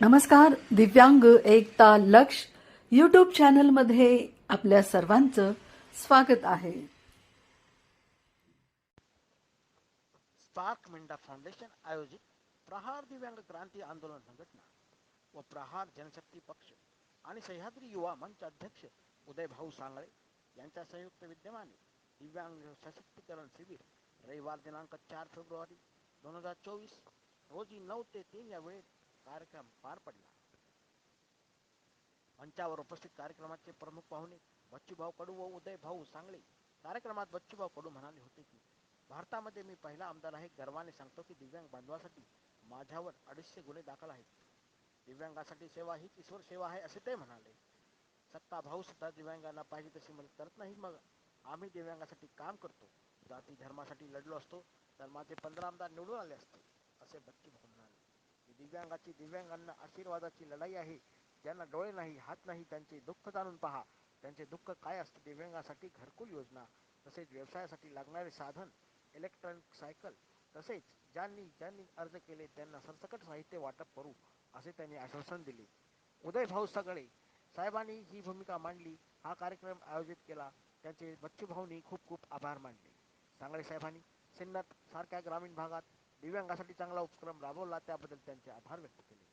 नमस्कार दिव्यांग एकता लक्ष यूट्यूब चॅनलमध्ये आपल्या सर्वांचं स्वागत आहे. स्पार्क मिंडा फाउंडेशन आयोजित प्रहार दिव्यांग क्रांती आंदोलन संघटना व प्रहार जनशक्ती पक्ष आणि सह्याद्री युवा मंच अध्यक्ष उदय भाऊ सांगळे यांच्या संयुक्त विद्यमाने दिव्यांग सशक्तीकरण शिबिर रविवार दिनांक चार फेब्रुवारी दोन हजार चोवीस रोजी नऊ ते तीन या वेळेत कार्यक्रम पार पडला. मंचावर उपस्थित कार्यक्रमाचे प्रमुख पाहुणे बच्चूभाऊ कडू व उदय भाऊ सांगले कार्यक्रमात बच्चूभाऊ कडू म्हणाले होते की भारतामध्ये मी पहिला आमदार आहे गर्वाने सांगतो की दिव्यांग बांधवासाठी माझ्यावर अडीचशे गुन्हे दाखल आहेत. दिव्यांगासाठी सेवा हीच ईश्वर सेवा आहे असे ते म्हणाले. सत्ता भाऊ सुद्धा दिव्यांगांना पाहिजे तशी मदत करत नाही मग आम्ही दिव्यांगासाठी काम करतो. जाती धर्मासाठी लढलो असतो तर माझे पंधरा आमदार निवडून आले असते असे बच्चू भाऊ दिव्यांगाची दिव्यांगांना आशीर्वादाची लढाई आहे. ज्यांना डोळे नाही हात नाही त्यांचे दुःख जाणून पहा. त्यांचे दुःख काय असते? दिव्यांगासाठी घरकुल योजना तसेच व्यवसायासाठी लागणारे साधन इलेक्ट्रॉनिक सायकल तसेच ज्यांनी ज्यांनी अर्ज केले त्यांना सरसकट साहित्य वाटप करू असे त्यांनी आश्वासन दिले. उदय भाऊ सगळे साहेबांनी ही भूमिका मांडली हा कार्यक्रम आयोजित केला. त्यांचे बच्चू भाऊनी खूप खूप आभार मानले. सांगळे साहेबांनी सिन्नत सारख्या ग्रामीण भागात दिव्यांगासाठी चांगला उपक्रम राबवला त्याबद्दल त्यांचे आभार व्यक्त केले.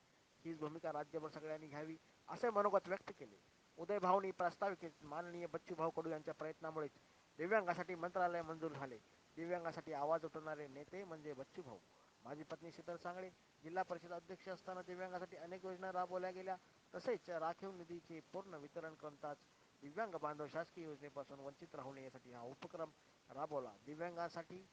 हीच भूमिका राज्यभर सगळ्यांनी घ्यावी असे मनोगत व्यक्त केले. उदय भाऊनी प्रास्ताविकेत माननीय बच्चू भाऊ कडू यांच्या प्रयत्नामुळेच दिव्यांगासाठी मंत्रालय मंजूर झाले. दिव्यांगासाठी आवाज उठवणारे नेते म्हणजे बच्चू भाऊ. माझी पत्नी शीतल सांगळे जिल्हा परिषद अध्यक्ष असताना दिव्यांगासाठी अनेक योजना राबवल्या गेल्या. तसेच राखीव निधीचे पूर्ण वितरण करताच दिव्यांग बांधव शासकीय योजनेपासून वंचित राहू नये यासाठी हा उपक्रम राबवला. दिव्यांगासाठी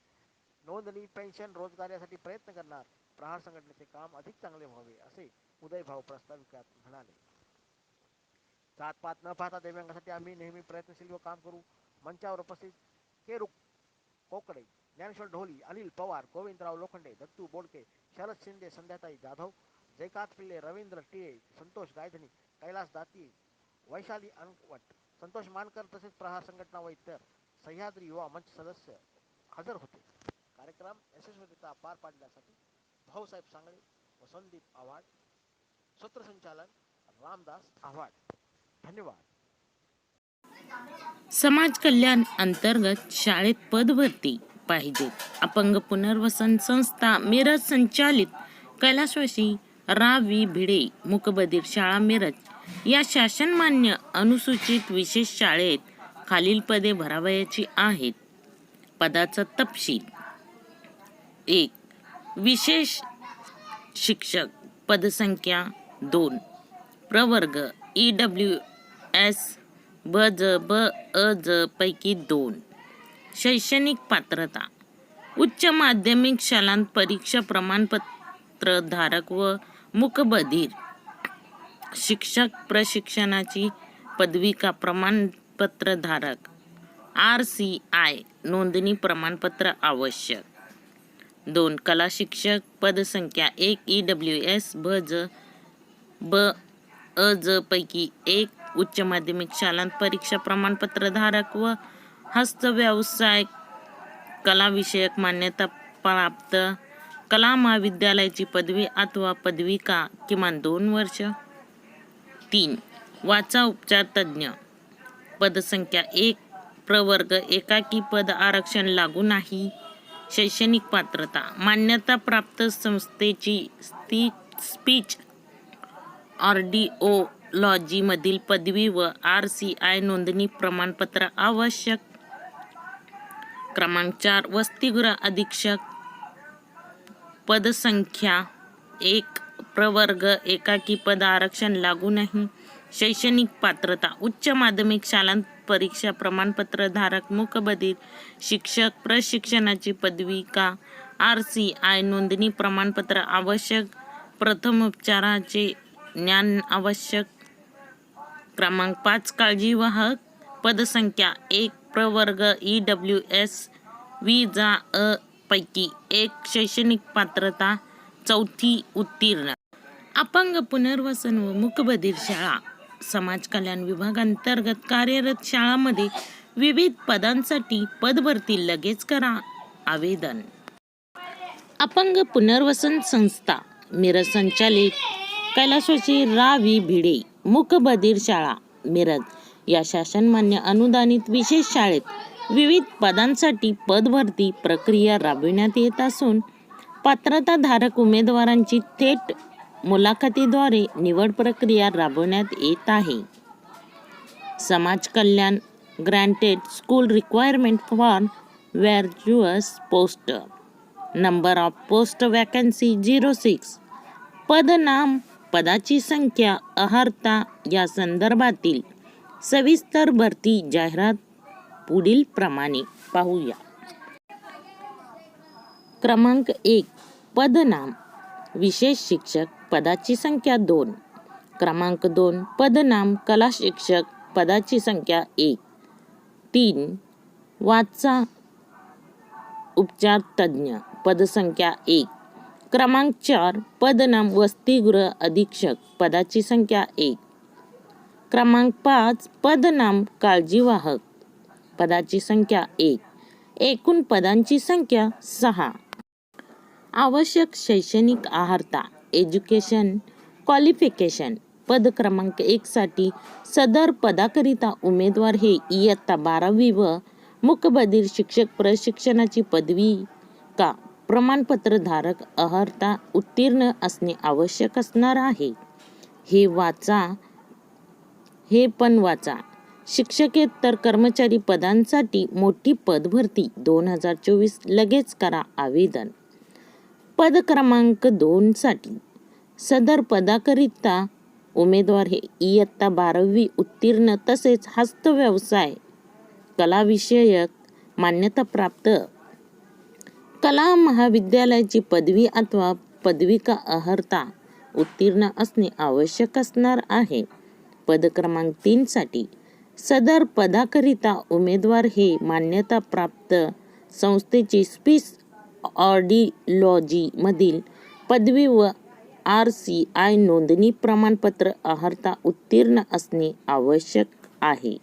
नोंदणी पेन्शन रोजगार यासाठी प्रयत्न करणार. प्रहार संघटनेचे काम अधिक चांगले व्हावे असे उदयभाऊ प्रस्ताविकात म्हणाले. जात पात न पाहता दिव्यांगासाठी आम्ही नेहमी प्रयत्नशील व काम करू. मंचावर उपस्थित केरुक कोकडे ज्ञानेश्वर ढोली अनिल पवार गोविंदराव लोखंडे दत्तू बोडके शरद शिंदे संध्याताई जाधव जयकांत पिल्ले रवींद्र टिळे संतोष गायधनी कैलास दाती वैशाली अनवट संतोष मानकर तसेच प्रहार संघटना व इतर सह्याद्री युवा मंच सदस्य हजर होते. कार्यक्रम यशस्वीरित्या पार पाडण्यासाठी भाऊसाहेब सांगळे व संदीप आव्हाड सूत्रसंचालन रामदास आव्हाड. धन्यवाद. समाज कल्याण अंतर्गत शाळेत पदभरती पाहिजे. अपंग पुनर्वसन संस्था मिरज संचालित कैलासवासी रावी भिडे मुकबधीर शाळा मिरज या शासनमान्य अनुसूचित विशेष शाळेत खालील पदे भरावयाची आहेत. पदाचा तपशील एक विशेष शिक्षक पदसंख्या दोन प्रवर्ग ई डब्ल्यू एस ब ज ब अ ज पैकी दोन. शैक्षणिक पात्रता उच्च माध्यमिक शालांत परीक्षा प्रमाणपत्र धारक व मुकबधीर. शिक्षक प्रशिक्षणाची पदविका प्रमाणपत्र धारक आर सी आय नोंदणी प्रमाणपत्र आवश्यक. दोन. कला शिक्षक पदसंख्या एक ई डब्ल्यू एस ब ज ब अ ज पैकी एक. उच्च माध्यमिक शालांत परीक्षा प्रमाणपत्रधारक व हस्तव्यवसाय कला विषयक मान्यता प्राप्त कला महाविद्यालयाची पदवी अथवा पदविका किमान दोन वर्ष. तीन. वाचा उपचार तज्ज्ञ पदसंख्या एक. प्रवर्ग एकाकी पद आरक्षण लागू नाही. शैक्षणिक पात्रता मान्यता प्राप्त संस्थेची स्ती स्पीच ऑर्डिओलॉजीमधील पदवी व आर सी आय नोंदणी प्रमाणपत्र आवश्यक. क्रमांक चार वसतिगृह अधीक्षक. पदसंख्या एक प्रवर्ग एकाकी पद आरक्षण लागू नाही. शैक्षणिक पात्रता उच्च माध्यमिक शालांत परीक्षा प्रमाणपत्र धारक मुकबधीर शिक्षक प्रशिक्षणाची पदवी का? आर सी आय नोंदणी प्रमाणपत्र आवश्यक प्रथमोपचाराचे ज्ञान आवश्यक क्रमांक पाच काळजीवाहक पदसंख्या एक प्रवर्ग ई डब्ल्यू एस वी जा अ पैकी एक शैक्षणिक पात्रता चौथी उत्तीर्ण. अपंग पुनर्वसन व मुकबधीर शाळा. समाज कल्याण विभागांतर्गत कार्यरत शाळांमध्ये विविध पदांसाठी पदभरती लगेच करा आवेदन. अपंग पुनर्वसन संस्था मिरज संचालित कैलासवासी रावी भिडे मूकबधीर शाळा मिरज या शासनमान्य अनुदानित विशेष शाळेत विविध पदांसाठी पदभरती प्रक्रिया राबविण्यात येत असून पात्रताधारक उमेदवारांची थेट मुलाखतीद्वारे निवड प्रक्रिया राबवण्यात येत आहे. समाज कल्याण granted school requirement for various post. Number of post vacancy zero six. पदनाम पदाची संख्या अहर्ता या संदर्भातील सविस्तर भरती जाहिरात पुढील प्रमाणे पाहूया. क्रमांक एक पदनाम विशेष शिक्षक पदाची संख्या दोन. क्रमांक दोन पदनाम कला शिक्षक पदाची संख्या एक. तीन वाचा उपचार तज्ज्ञ पदसंख्या एक. क्रमांक चार पदनाम वसतिगृह अधीक्षक पदाची संख्या एक. क्रमांक पाच पदनाम काळजीवाहक पदाची संख्या एक. एकूण पदांची संख्या सहा. आवश्यक शैक्षणिक आहारता एज्युकेशन क्वालिफिकेशन पद क्रमांक एकसाठी सदर पदाकरिता उमेदवार हे इयत्ता बारावी व मुकबधीर शिक्षक प्रशिक्षणाची पदवी का प्रमाणपत्र धारक अहर्ता उत्तीर्ण असणे आवश्यक असणार आहे. हे वाचा. हे पण वाचा. शिक्षकेतर कर्मचारी पदांसाठी मोठी पदभरती दोन हजार चोवीस लगेच करा आवेदन. पद क्रमांक दोनसाठी सदर पदाकरिता उमेदवार हे इयत्ता बारावी उत्तीर्ण तसेच हस्तव्यवसाय कलाविषयक मान्यताप्राप्त कला महाविद्यालयाची पदवी अथवा पदविका अहर्ता उत्तीर्ण असणे आवश्यक असणार आहे. पद क्रमांक तीनसाठी सदर पदाकरिता उमेदवार हे मान्यताप्राप्त संस्थेची स्पीस ऑडिलॉजीमधील पदवी व आर सी आय नोंदणी प्रमाणपत्र अहर्ता उत्तीर्ण असणे आवश्यक आहे.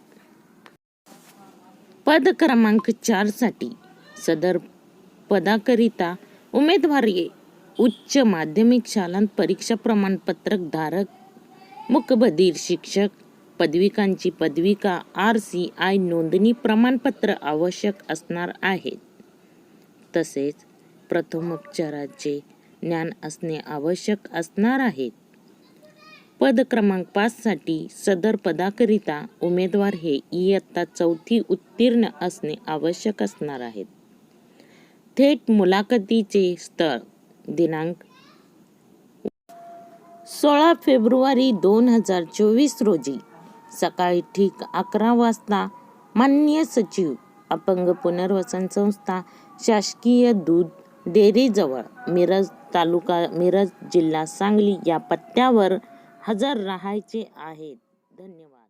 पद क्रमांक चारसाठी सदर पदाकरिता उमेदवार उच्च माध्यमिक शालांत परीक्षा प्रमाणपत्रक धारक मुकबधीर शिक्षक पदविकांची पदविका आर सी आय नोंदणी प्रमाणपत्र आवश्यक असणार आहेत. तसेच प्रथमोपचाराचे ज्ञान असणे आवश्यक असणार आहे. पद क्रमांक पाचसाठी सदर पदाकरिता उमेदवार हे इयत्ता चौथी उत्तीर्ण असणे आवश्यक असणार आहेत थेट मुलाखतीचे स्थळ दिनांक सोळा फेब्रुवारी दोन हजार चोवीस रोजी सकाळी ठीक अकरा वाजता मान्य सचिव अपंग पुनर्वसन संस्था शासकीय दूध डेअरीजवळ मिरज तालुका मिरज जिल्हा सांगली या पत्त्यावर हजर राहायचे आहेत. धन्यवाद.